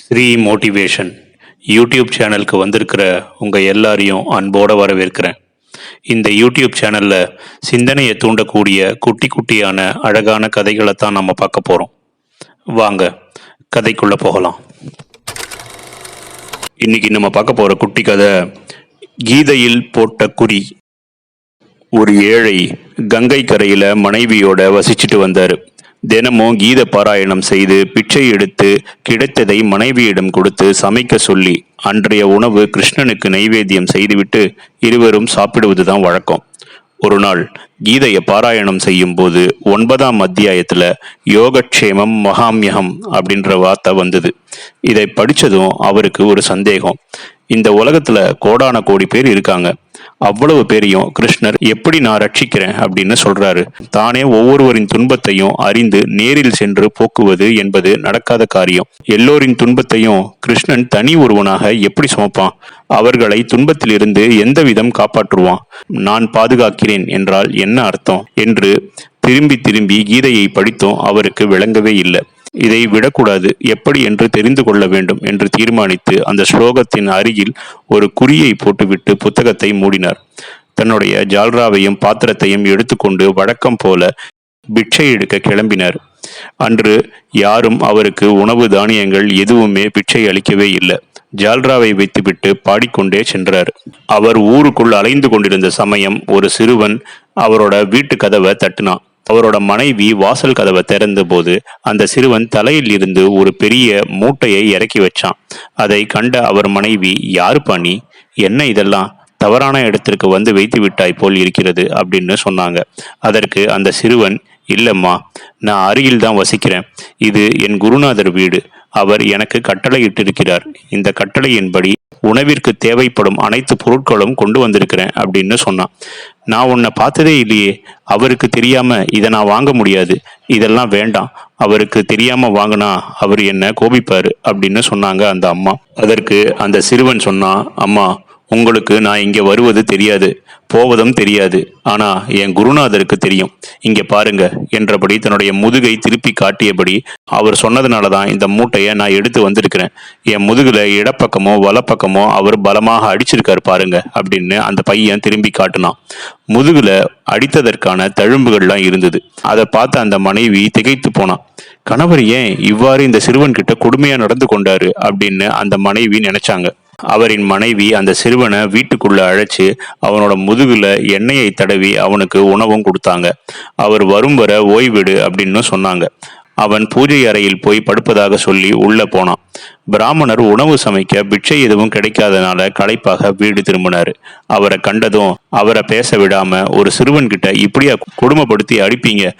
Sri motivation YouTube சேனலுக்கு வந்திருக்கிற உங்கள் எல்லாரையும் அன்போடு வரவேற்கிறேன். இந்த யூடியூப் சேனலில் சிந்தனையை தூண்டக்கூடிய குட்டி குட்டியான அழகான கதைகளை தான் நம்ம பார்க்க போகிறோம் வாங்க கதைக்குள்ளே போகலாம். இன்னைக்கு நம்ம பார்க்க போகிற குட்டி கதை கீதையில் போட்ட குறி. ஒரு ஏழை கங்கை கரையில் மனைவியோட வசிச்சுட்டு வந்தார். தினமும் கீத பாராயணம் செய்து பிச்சை எடுத்து கிடைத்ததை மனைவியிடம் கொடுத்து சமைக்க சொல்லி அன்றைய உணவு கிருஷ்ணனுக்கு நைவேத்தியம் செய்துவிட்டு இருவரும் சாப்பிடுவதுதான் வழக்கம். ஒரு நாள் கீதையை பாராயணம் செய்யும் போது ஒன்பதாம் அத்தியாயத்துல யோகக்ஷேமம் மகாமியகம் அப்படின்ற வார்த்தை வந்தது. இதை படிச்சதும் அவருக்கு ஒரு சந்தேகம். இந்த உலகத்துல கோடான கோடி பேர் இருக்காங்க. அவ்வளவு பேரையும் கிருஷ்ணர் எப்படி நான் ரட்சிக்கிறேன் அப்படின்னு சொல்றாரு. தானே ஒவ்வொருவரின் துன்பத்தையும் அறிந்து நேரில் சென்று போக்குவது என்பது நடக்காத காரியம். எல்லோரின் துன்பத்தையும் கிருஷ்ணன் தனி ஒருவனாக எப்படி சுமப்பான்? அவர்களை துன்பத்திலிருந்து எந்த விதம் காப்பாற்றுவான்? நான் பாதுகாக்கிறேன் என்றால் என்ன அர்த்தம்? என்று திரும்பி திரும்பி கீதையை படித்தும் அவருக்கு விளங்கவே இல்லை. இதை விடக்கூடாது. எப்படி என்று தெரிந்து கொள்ள வேண்டும் என்று தீர்மானித்து அந்த ஸ்லோகத்தின் அருகில் ஒரு குறியை போட்டுவிட்டு புத்தகத்தை மூடினார். தன்னுடைய ஜால்ராவையும் பாத்திரத்தையும் எடுத்துக்கொண்டு வழக்கம் போல பிட்சை எடுக்க கிளம்பினார். அன்று யாரும் அவருக்கு உணவு தானியங்கள் எதுவுமே பிட்சை அளிக்கவே இல்லை. ஜால்ராவை வைத்துவிட்டு பாடிக்கொண்டே சென்றார். அவர் ஊருக்குள் அலைந்து கொண்டிருந்த சமயம் ஒரு சிறுவன் அவரோட வீட்டு கதவை தட்டினான். அவரோட மனைவி வாசல் கதவை திறந்த போது அந்த சிறுவன் தலையில் இருந்து ஒரு பெரிய மூட்டையை இறக்கி வச்சான். அதை கண்ட அவர் மனைவி யாரு பண்ணி என்ன இதெல்லாம்? தவறான இடத்திற்கு வந்து வைத்து விட்டாய் போல் இருக்கிறது அப்படின்னு சொன்னாங்க. அதற்கு அந்த சிறுவன் இல்லம்மா நான் அருகில் தான் வசிக்கிறேன். இது என் குருநாதர் வீடு. அவர் எனக்கு கட்டளையிட்டிருக்கிறார். இந்த கட்டளையின்படி உணவிற்கு தேவைப்படும் அனைத்து பொருட்களும் கொண்டு வந்திருக்கிறேன் அப்படின்னு சொன்னான். நான் உன்னை பார்த்ததே இல்லையே. அவருக்கு தெரியாம இதை நான் வாங்க முடியாது. இதெல்லாம் வேண்டாம். அவருக்கு தெரியாம வாங்கினா அவர் என்ன கோபிப்பாரு அப்படின்னு சொன்னாங்க அந்த அம்மா. அதற்கு அந்த சிறுவன் சொன்னான் அம்மா உங்களுக்கு நான் இங்கே வருவது தெரியாது போவதும் தெரியாது. ஆனா என் குருநாதருக்கு தெரியும். இங்கே பாருங்க என்றபடி தன்னுடைய முதுகை திருப்பி காட்டியபடி அவர் சொன்னதுனால தான் இந்த மூட்டையை நான் எடுத்து வந்திருக்கிறேன். என் முதுகுல இடப்பக்கமோ வலப்பக்கமோ அவர் பலமாக அடிச்சிருக்காரு பாருங்க அப்படின்னு அந்த பையன் திரும்பி காட்டினான். முதுகுல அடித்ததற்கான தழும்புகள்லாம் இருந்தது. அதை பார்த்து அந்த மனைவி திகைத்து போனான். கணவர் ஏன் இவ்வாறு இந்த சிறுவன் கிட்ட கொடுமையா நடந்து கொண்டாரு அப்படின்னு அந்த மனைவி நினைச்சாங்க. அவரின் மனைவி அந்த சிறுவனை வீட்டுக்குள்ள அழைச்சு அவனோட முதுகுல எண்ணெயை தடவி அவனுக்கு உணவும் கொடுத்தாங்க. அவர் வரும் வர ஓய்விடு அப்படின்னு சொன்னாங்க. அவன் பூஜை அறையில் போய் படுப்பதாக சொல்லி உள்ள போனான். பிராமணர் உணவு சமைக்க பிட்சை எதுவும் கிடைக்காதனால களைப்பாக வீடு திரும்பினாரு. அவரை கண்டதும் அவரை பேச விடாம ஒரு சிறுவன் கிட்ட இப்படியா கொடுமைப்படுத்தி அடிப்பீங்க?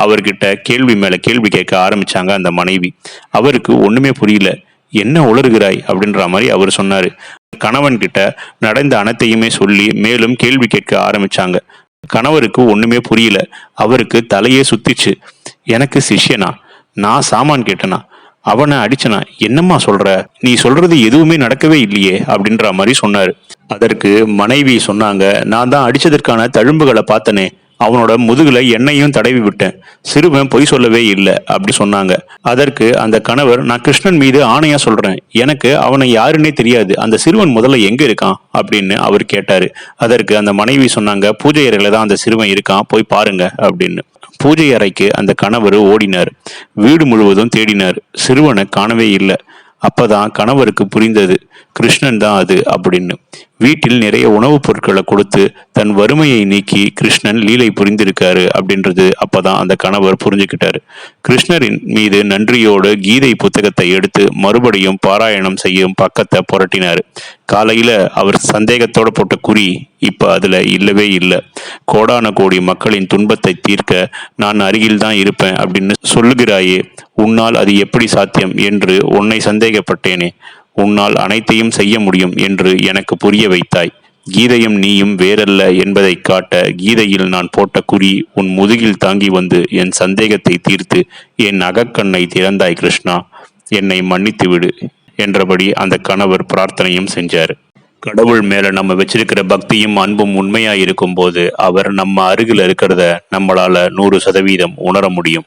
அவர்கிட்ட கேள்வி மேல கேள்வி கேட்க ஆரம்பிச்சாங்க அந்த மனைவி. அவருக்கு ஒண்ணுமே புரியல. என்ன உளறுகிறாய்? அப்படின்ற மாதிரி அவர் சொன்னாரு. கணவன் கிட்ட நடந்த அனைத்தையுமே சொல்லி மேலும் கேள்வி கேட்க ஆரம்பிச்சாங்க. கணவருக்கு ஒண்ணுமே புரியல. அவருக்கு தலையே சுத்திச்சு எனக்கு சிஷ்யனா? நான் சாமான் கேட்டனா? அவனை அடிச்சனா? என்னம்மா சொல்ற? நீ சொல்றது எதுவுமே நடக்கவே இல்லையே அப்படின்ற மாதிரி சொன்னாரு. அதற்கு மனைவி சொன்னாங்க நான் தான் அடிச்சதற்கான தழும்புகளை பார்த்தனே அவனோட முதுகுல எண்ணெயும் தடவி விட்டேன். சிறுவன் பொய் சொல்லவே இல்லை அப்படி சொன்னாங்க. அதற்கு அந்த கணவர் நான் கிருஷ்ணன் மீது ஆணையா சொல்றேன். எனக்கு அவனை யாருன்னே தெரியாது. அந்த சிறுவன் முதல்ல எங்க இருக்கான்? அப்படின்னு அவர் கேட்டாரு. அதற்கு அந்த மனைவி சொன்னாங்க பூஜை அறையில தான் அந்த சிறுவன் இருக்கான். போய் பாருங்க அப்படின்னு. பூஜை அறைக்கு அந்த கணவர் ஓடினார். வீடு முழுவதும் தேடினார். சிறுவனை காணவே இல்லை. அப்பதான் கணவருக்கு புரிந்தது கிருஷ்ணன் தான் அது அப்படின்னு. வீட்டில் நிறைய உணவுப் பொருட்களை கொடுத்து தன் வறுமையை நீக்கி கிருஷ்ணன் லீலை புரிந்திருக்காரு அப்படின்றது அப்பதான் அந்த கணவர் புரிஞ்சுக்கிட்டாரு. கிருஷ்ணரின் மீது நன்றியோடு கீதை புத்தகத்தை எடுத்து மறுபடியும் பாராயணம் செய்யும் பக்கத்தை புரட்டினாரு. காலையில அவர் சந்தேகத்தோட போட்ட குறி இப்ப அதுல இல்லவே இல்லை. கோடான கோடி மக்களின் துன்பத்தை தீர்க்க நான் அருகில் தான் இருப்பேன் அப்படின்னு சொல்லுகிறாயே உன்னால் அது எப்படி சாத்தியம் என்று உன்னை சந்தேகப்பட்டேனே. உன்னால் அனைத்தையும் செய்ய முடியும் என்று எனக்கு புரிய வைத்தாய். கீதையும் நீயும் வேறல்ல என்பதை காட்ட கீதையில் நான் போட்ட குறி உன் முதுகில் தாங்கி வந்து என் சந்தேகத்தை தீர்த்து என் அகக்கண்ணை திறந்தாய் கிருஷ்ணா. என்னை மன்னித்து விடு என்றபடி அந்த கணவர் பிரார்த்தனையும் செஞ்சார். கடவுள் மேல நம்ம வச்சிருக்கிற பக்தியும் அன்பும் உண்மையா இருக்கும் போது அவர் நம்ம அருகில் இருக்கிறத நம்மளால நூறு சதவீதம் உணர முடியும்.